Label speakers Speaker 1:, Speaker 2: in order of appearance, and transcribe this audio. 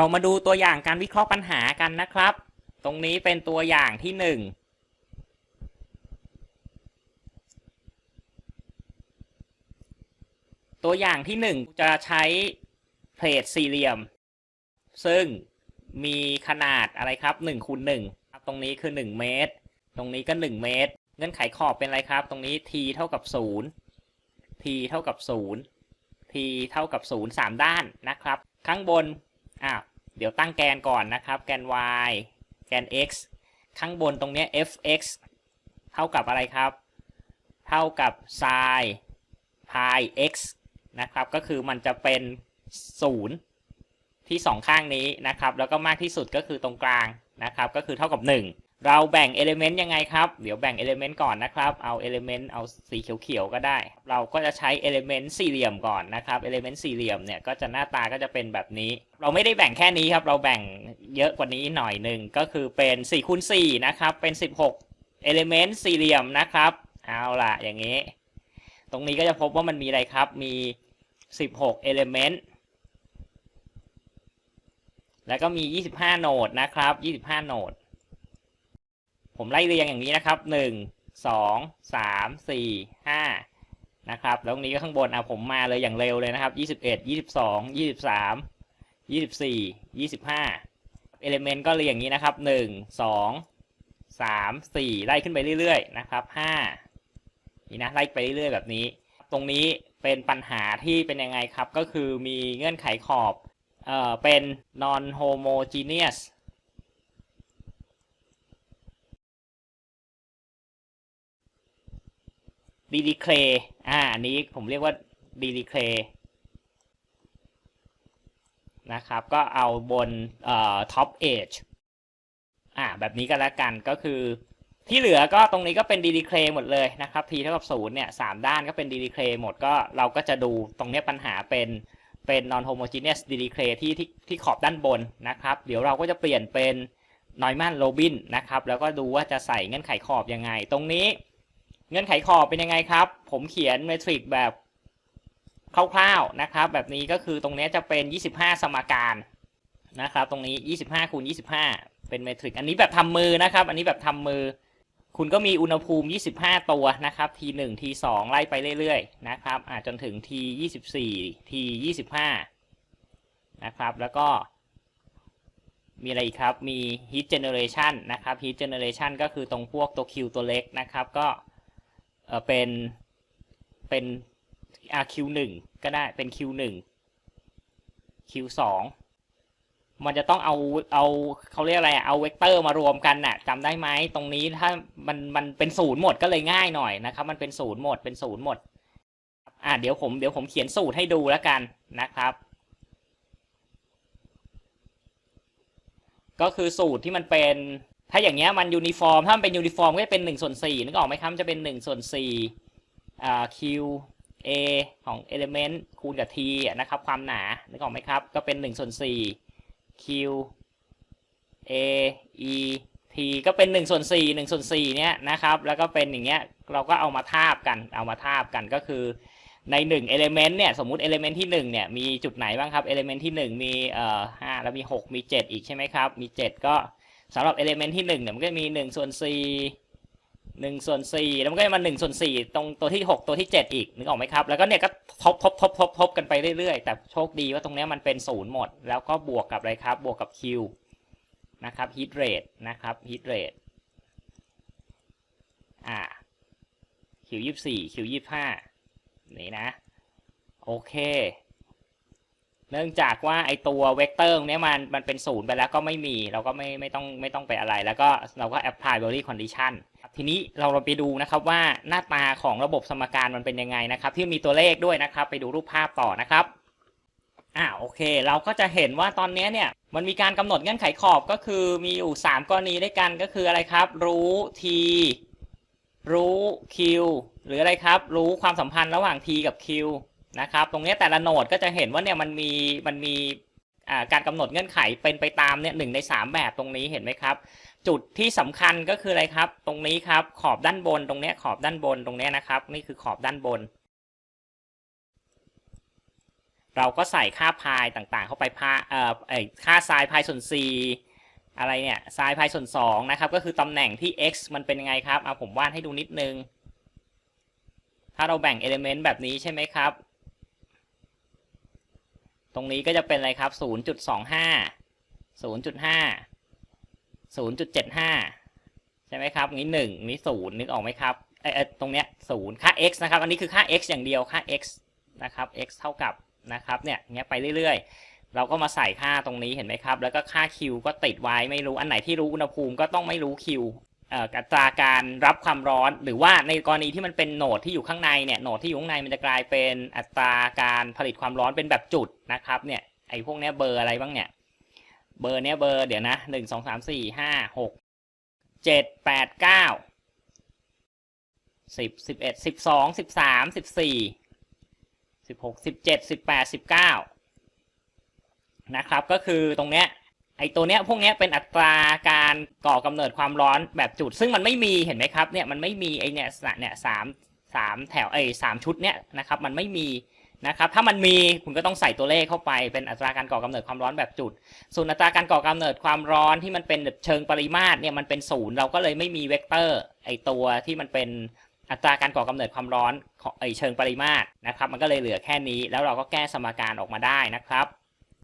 Speaker 1: เรามาดูตัวอย่างการวิเคราะห์ปัญหากันนะครับ ตรงนี้เป็นตัวอย่างที่หนึ่งตัวอย่างที่หนึ่งจะใช้เพลทสี่เหลี่ยม ซึ่งมีขนาดอะไรครับ1คูณ1ตรงนี้คือ 1 เมตร ตรงนี้ก็ 1 เมตร เงื่อนไขขอบเป็นอะไรครับ ตรงนี้ t เท่ากับ 0 t เท่ากับ 0 t เท่ากับ 0 3 ด้านนะครับ ข้างบนอะ เดี๋ยวตั้งแกนก่อนนะครับ แกน y แกน x ข้างบนตรงเนี้ย fx เท่ากับอะไรครับ เท่ากับ sin pi x นะครับ ก็คือมันจะเป็น 0 ที่ 2 ข้างนี้นะครับ แล้วก็มากที่สุดก็คือตรงกลางนะครับ ก็คือเท่ากับ 1 เราแบ่งเอลิเมนต์ยังไงครับ เดี๋ยวแบ่งเอลิเมนต์ก่อนนะครับ เอาเอลิเมนต์เอาสีเขียวๆก็ได้ เราก็จะใช้เอลิเมนต์สี่เหลี่ยมก่อนนะครับเอลิเมนต์สี่เหลี่ยมเนี่ยก็จะหน้าตาก็จะเป็นแบบนี้ เราไม่ได้แบ่งแค่นี้ครับ เราแบ่งเยอะกว่านี้หน่อยหนึ่งก็คือเป็น4คูณ4นะครับ เป็น 16เอลิเมนต์สี่เหลี่ยมนะครับ เอาล่ะอย่างนี้ ตรงนี้ก็จะพบว่ามันมีอะไรครับ มี 16 element แล้วก็มี 25โหนดนะครับ 25โหนด ผมไล่เรียงอย่างนี้นะครับ1 2 3 4 5นะครับแล้วตรงนี้ก็ข้างบนอะผมมาเลยอย่างเร็วเลยนะครับ21 22 23 24 25 element ก็เรียงอย่างนี้นะครับ1 2 3 4ไล่ขึ้นไปเรื่อยๆนะครับ5นี่นะไล่ไปเรื่อยๆแบบนี้ ตรงนี้เป็นปัญหาที่เป็นยังไงครับก็คือมีเงื่อนไขขอบเอ่อเป็น non homogeneous ดีดีเคลอ่าอันนี้ผมเรียกว่าดีดีเคลนะครับ ก็เอาบนเอ่อ top edge อ่าแบบนี้ก็แล้วกันก็คือที่เหลือก็ตรงนี้ก็เป็นดีดีเคลหมดเลยนะครับ t เท่ากับศูนย์เนี่ยสามด้านก็เป็นดีดีเคลหมดก็เราก็จะดูตรงนี้ปัญหาเป็นเป็น non homogeneous ดีดีเคลที่ที่ที่ขอบด้านบนนะครับ เดี๋ยวเราก็จะเปลี่ยนเป็นนอยมันโรบินนะครับ แล้วก็ดูว่าจะใส่เงื่อนไขขอบยังไง ตรงนี้ เงื่อนไขขอบเป็นยังไงครับ ผมเขียนเมทริกแบบคร่าวๆนะครับ แบบนี้ก็คือตรงนี้จะเป็น 25 สมการนะครับ ตรงนี้ 25คูณ25 เป็นเมทริกอันนี้แบบทำมือนะครับ อันนี้แบบทำมือ คุณก็มีอุณหภูมิ 25 ตัวนะครับ T1 T2 ไล่ไปเรื่อยๆนะครับอ่าจนถึง T24 T25 นะครับ แล้วก็ มีอะไรอีกครับ มี heat generation นะครับ heat generation ก็คือตรงพวกตัว Q ตัวเล็กนะครับ ก็ เออเป็นเป็น RQ1 ก็ได้เป็น Q1 Q2 มันจะต้องเอาเอาเขาเรียกอะไรอะเอาเวกเตอร์มารวมกันน่ะจำได้ไหมตรงนี้ถ้ามันมันเป็นศูนย์หมดก็เลยง่ายหน่อยนะครับ มันเป็นศูนย์หมดเป็นศูนย์หมดอ่าเดี๋ยวผมเดี๋ยวผมเขียนสูตรให้ดูแล้วกันนะครับ ก็คือสูตรที่มันเป็น ถ้าอย่างเงี้ยมันยูนิฟอร์ม ถ้ามันเป็นยูนิฟอร์มก็จะเป็น1ส่วน4นึกออกไหมครับ จะเป็น1ส่วน4อ่า Q A ของ element คูณกับ T นะครับ ความหนา นึกออกไหมครับ ก็เป็น1ส่วน4 Q A E T ก็เป็น1ส่วน4 1ส่วน4เนี้ยนะครับ แล้วก็เป็นอย่างเงี้ย เราก็เอามาทาบกัน เอามาทาบกันก็คือใน1 element เนี่ย สมมุติ element ที่1เนี่ย มีจุดไหนบ้างครับ element ที่ 1 มีเอ่อ5แล้วมี 6 มี 7 อีกใช่ไหมครับ มี 7 ก็ สำหรับ element ที่1เนี่ยมันก็มี1ส่วน4 1ส่วน4แล้วมันก็จะมา1ส่วน4ตรงตัวที่6ตัวที่7อีกนึกออกไหมครับ แล้วก็เนี่ยก็ทบทบทบทบทบกันไปเรื่อยๆ แต่โชคดีว่าตรงเนี้ยมันเป็นศูนย์หมด แล้วก็บวกกับอะไรครับ บวกกับ Q นะครับ heat rate นะครับ heat rate อ่า Q 24 Q 25นี่นะ โอเค เนื่องจากว่าไอตัวเวกเตอร์เนี้ยมันมันเป็นศูนย์ไปแล้วก็ไม่มี เราก็ไม่ไม่ต้องไม่ต้องไปอะไร แล้วก็เราก็ apply boundary condition ทีนี้เราเราไปดูนะครับว่าหน้าตาของระบบสมการมันเป็นยังไงนะครับ ที่มีตัวเลขด้วยนะครับ ไปดูรูปภาพต่อนะครับอ่าโอเค เราก็จะเห็นว่าตอนนี้เนี่ยมันมีการกำหนดเงื่อนไขขอบก็คือมีอยู่ 3 กรณีด้วยกันก็คืออะไรครับ รู้ t รู้ q หรืออะไรครับ รู้ความสัมพันธ์ระหว่าง t กับ q นะครับ ตรงนี้แต่ละโหนดก็จะเห็นว่าเนี่ยมันมีมันมีการกำหนดเงื่อนไขเป็นไปตามเนี่ยหนึ่งในสามแบบตรงนี้เห็นไหมครับ จุดที่สำคัญก็คืออะไรครับ ตรงนี้ครับขอบด้านบนตรงเนี้ยขอบด้านบนตรงเนี้ยนะครับ นี่คือขอบด้านบน เราก็ใส่ค่าพายต่างๆ เข้าไปพาเอ่ออค่าไซน์พายส่วน c อะไรเนี่ยไซน์พายส่วน2นะครับก็คือตำแหน่งที่ x มันเป็นยังไงครับเอาผมวาดให้ดูนิดนึง ถ้าเราแบ่งเอลิเมนต์แบบนี้ใช่ไหมครับ รงนี้ก็จะเป็นอะไรครับ 0.25 0.5 0.75 ใช่ไหมครับ นี้หนึ่งนี้ศูนย์นึกออกไหมครับไอ้ไอ้ตรงเนี้ยศูนย์ค่า x นะครับ อันนี้คือค่า x อย่างเดียว ค่า x นะครับ x เท่ากับนะครับเนี่ยเงี้ยไปเรื่อยๆ เราก็มาใส่ค่าตรงนี้เห็นไหมครับ แล้วก็ค่า q ก็ติดไว้ไม่รู้ อันไหนที่รู้อุณหภูมิก็ต้องไม่รู้ q อัตราการรับความร้อน หรือว่าในกรณีที่มันเป็นโหนดที่อยู่ข้างในเนี่ยโหนดที่อยู่ข้างในมันจะกลายเป็นอัตราการผลิตความร้อนเป็นแบบจุดนะครับเนี่ยไอ้พวกเนี้ยเบอร์อะไรบ้างเนี่ยเบอร์เนี้ยเบอร์เดี๋ยวนะหนึ่งสองสามสี่ห้าหกเจ็ดแปดเก้าสิบสิบเอ็ดสิบสองสิบสามสิบสี่สิบหกสิบเจ็ดสิบแปดสิบเก้านะครับก็คือตรงเนี้ย ไอตัวเนี้ยพวกเนี้ยเป็นอัตราการก่อกำเนิดความร้อนแบบจุด ซึ่งมันไม่มีเห็นไหมครับเนี่ยมันไม่มีไอเนี่ยสเนี่ยสามสามแถวไอสามชุดเนี้ยนะครับมันไม่มีนะครับถ้ามันมีคุณก็ต้องใส่ตัวเลขเข้าไปเป็นอัตราการก่อกำเนิดความร้อนแบบจุด ส่วนอัตราการก่อกำเนิดความร้อนที่มันเป็นเชิงปริมาตรเนี่ยมันเป็นศูนย์เราก็เลยไม่มีเวกเตอร์ไอตัวที่มันเป็นอัตราการก่อกำเนิดความร้อนของไอเชิงปริมาตรนะครับมันก็เลยเหลือแค่นี้ แล้วเราก็แก้สมการออกมาได้นะครับ